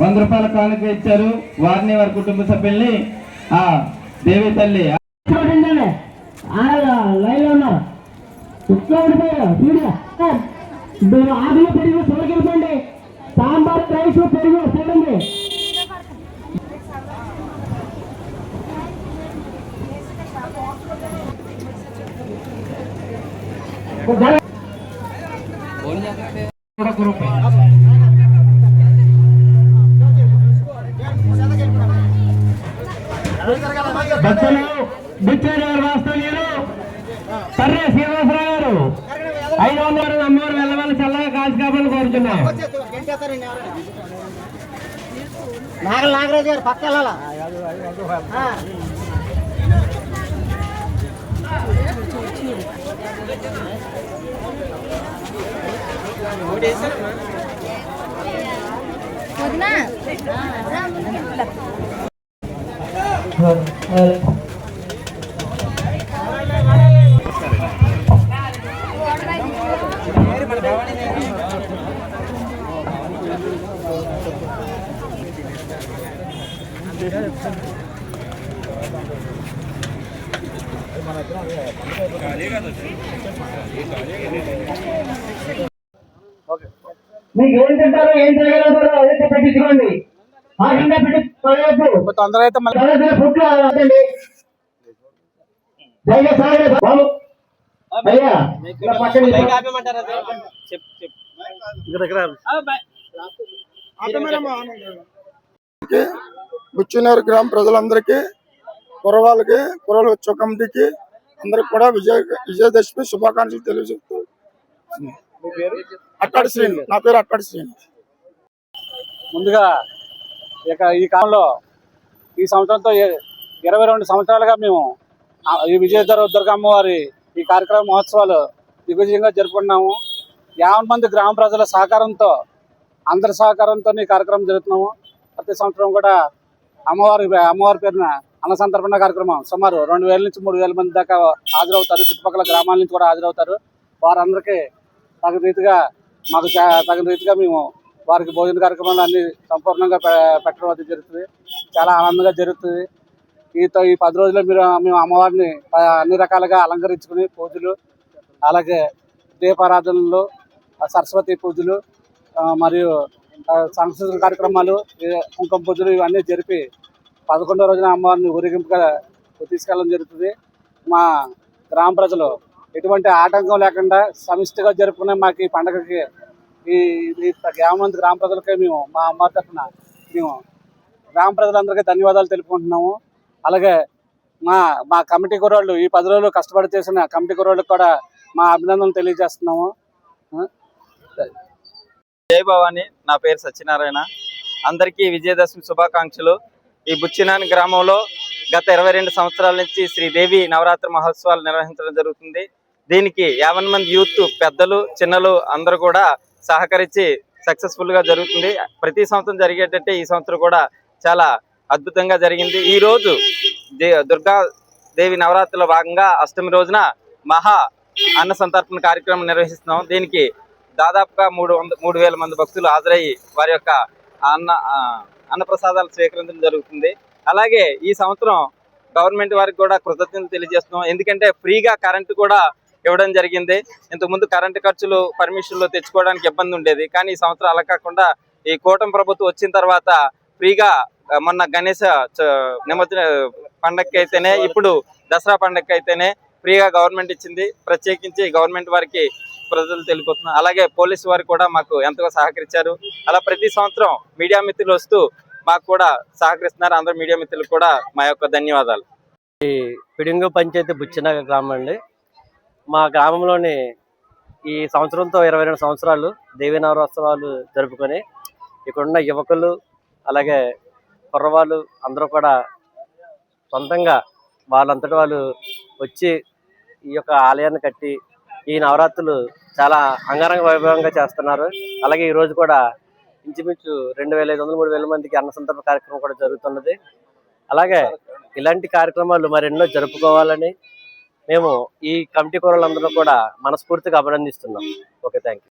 వంద రూపాయల కానుక ఇచ్చారు. వారిని వారి కుటుంబ సభ్యుల్ని ఆ దేవి తల్లి. ఆదిలో పెరుగు తొలగిపోండి సాంబార్ రైస్ పెరుగు చూడండి. బచ్చలు బిచ్చారు వాస్తవ్యులు సర్రే శ్రీనివాసరావు గారు ఐదు వందల అమ్మవారు వెళ్ళమని చల్లగా కాల్చి కాపాలని కోరుతున్నాం నాగల నాగరాజు గారు పక్క వెళ్ళాలా. వదినా. మీకు ఏం తింటారో ఏం చేయగలుగుతారో అదే పెట్టించుకోండి ఆ కింద పెట్టి. తొందర అయితే బుచ్చినూరు గ్రామ ప్రజలందరికీ కురవాళ్ళకి కురవాళ్ళ ఉత్సవ కమిటీకి అందరికి కూడా విజయ విజయదశమి శుభాకాంక్షలు తెలియజేస్తూ అట్టాడి శ్రీని. నా పేరు అట్టాడి శ్రీని. ముందుగా ఇక ఈ కాలంలో ఈ సంవత్సరంతో ఇరవై రెండు సంవత్సరాలుగా మేము ఈ విజయధర దుర్గమ్మ వారి ఈ కార్యక్రమ మహోత్సవాలు దిగ్విజయంగా జరుపుకున్నాము యాభై మంది గ్రామ ప్రజల సహకారంతో అందరి సహకారంతో ఈ కార్యక్రమం జరుగుతున్నాము ప్రతి సంవత్సరం కూడా అమ్మవారి అమ్మవారి పేరున అన్న సంతర్పణ కార్యక్రమం. సుమారు రెండు వేల నుంచి మూడు వేల మంది దాకా హాజరవుతారు. చుట్టుపక్కల గ్రామాల నుంచి కూడా హాజరవుతారు. వారందరికీ తగిన రీతిగా మాకు తగిన రీతిగా మేము వారికి భోజన కార్యక్రమాలు అన్ని సంపూర్ణంగా పె- పెట్టడం అది జరుగుతుంది. చాలా ఆనందంగా జరుగుతుంది. ఈతో ఈ పది రోజుల్లో మీరు మేము అమ్మవారిని అన్ని రకాలుగా అలంకరించుకుని పూజలు అలాగే దీపారాధనలు సరస్వతి పూజలు మరియు సాంస్కృతిక కార్యక్రమాలు కుంకుమ పూజలు ఇవన్నీ జరిపి పదకొండో రోజున అమ్మవారిని ఊరేగింపుగా తీసుకెళ్ళడం జరుగుతుంది. మా గ్రామ ప్రజలు ఎటువంటి ఆటంకం లేకుండా సమిష్టిగా జరుపుకునే మాకు ఈ పండగకి ఈ ఈ యాభై మంది గ్రామ ప్రజలకే మేము మా అమ్మ తరఫున మేము గ్రామ ప్రజలందరికీ ధన్యవాదాలు తెలుపుకుంటున్నాము. అలాగే మా మా కమిటీ కుర్రోళ్ళు ఈ పది రోజులు కష్టపడి చేసిన కమిటీ కుర్రోళ్ళకి కూడా మా అభినందనలు తెలియజేస్తున్నాము. ఆ, జై భవాని నా పేరు సత్యనారాయణ. అందరికీ విజయదశమి శుభాకాంక్షలు. ఈ బుచ్చినాని గ్రామంలో గత ఇరవై రెండు సంవత్సరాల నుంచి శ్రీదేవి నవరాత్రి మహోత్సవాలు నిర్వహించడం జరుగుతుంది. దీనికి యావన్ మంది యూత్ పెద్దలు చిన్నలు అందరూ కూడా సహకరించి సక్సెస్ఫుల్గా జరుగుతుంది. ప్రతి సంవత్సరం జరిగేటట్టే ఈ సంవత్సరం కూడా చాలా అద్భుతంగా జరిగింది. ఈ రోజు దే- దుర్గా దేవి నవరాత్రిలో భాగంగా అష్టమి రోజున మహా అన్న సంతర్పణ కార్యక్రమం నిర్వహిస్తున్నాం దీనికి దాదాపుగా మూడు వంద మూడు వేల మంది భక్తులు హాజరయ్యి వారి యొక్క అన్న అన్నప్రసాదాలు స్వీకరించడం జరుగుతుంది. అలాగే ఈ సంవత్సరం గవర్నమెంట్ వారికి కూడా కృతజ్ఞతలు తెలియజేస్తున్నాం ఎందుకంటే ఫ్రీగా కరెంటు కూడా ఇవ్వడం జరిగింది. ఇంతకుముందు కరెంటు ఖర్చులు పర్మిషన్లు తెచ్చుకోవడానికి ఇబ్బంది ఉండేది. కానీ ఈ సంవత్సరం అలా కాకుండా ఈ కూటమి ప్రభుత్వం వచ్చిన తర్వాత ఫ్రీగా మొన్న గణేశ చ- నిమజ్జన పండగకి అయితేనే ఇప్పుడు దసరా పండగకి అయితేనే ఫ్రీగా గవర్నమెంట్ ఇచ్చింది. ప్రత్యేకించి గవర్నమెంట్ వారికి ప్రజలు తెలిపోతున్నారు అలాగే పోలీసు వారు కూడా మాకు ఎంతగా సహకరించారు. అలా ప్రతి సంవత్సరం మీడియా మిత్రులు వస్తూ మాకు కూడా సహకరిస్తున్నారు. అందరు మీడియా మిత్రులకు కూడా మా యొక్క ధన్యవాదాలు. పిడింగు పంచాయతీ బుచ్చినగర్ గ్రామం అండి. మా గ్రామంలోని ఈ సంవత్సరంతో ఇరవై రెండు సంవత్సరాలు దేవీనవరోత్సవాలు జరుపుకొని ఇక్కడున్న యువకులు అలాగే కుర్రవాళ్ళు అందరూ కూడా సొంతంగా వాళ్ళంతటి వాళ్ళు వచ్చి ఈ యొక్క ఆలయాన్ని కట్టి ఈ నవరాత్రులు చాలా అంగరంగ వైభవంగా చేస్తున్నారు. అలాగే ఈరోజు కూడా ఇంచుమించు రెండు వేల ఐదు వందల మూడు వేల మందికి అన్న సందర్భ కార్యక్రమం కూడా జరుగుతున్నది. అలాగే ఇలాంటి కార్యక్రమాలు మరెన్నో జరుపుకోవాలని మేము ఈ కమిటీ కూరలందరూ కూడా మనస్ఫూర్తిగా అభినందిస్తున్నాం. Okay thank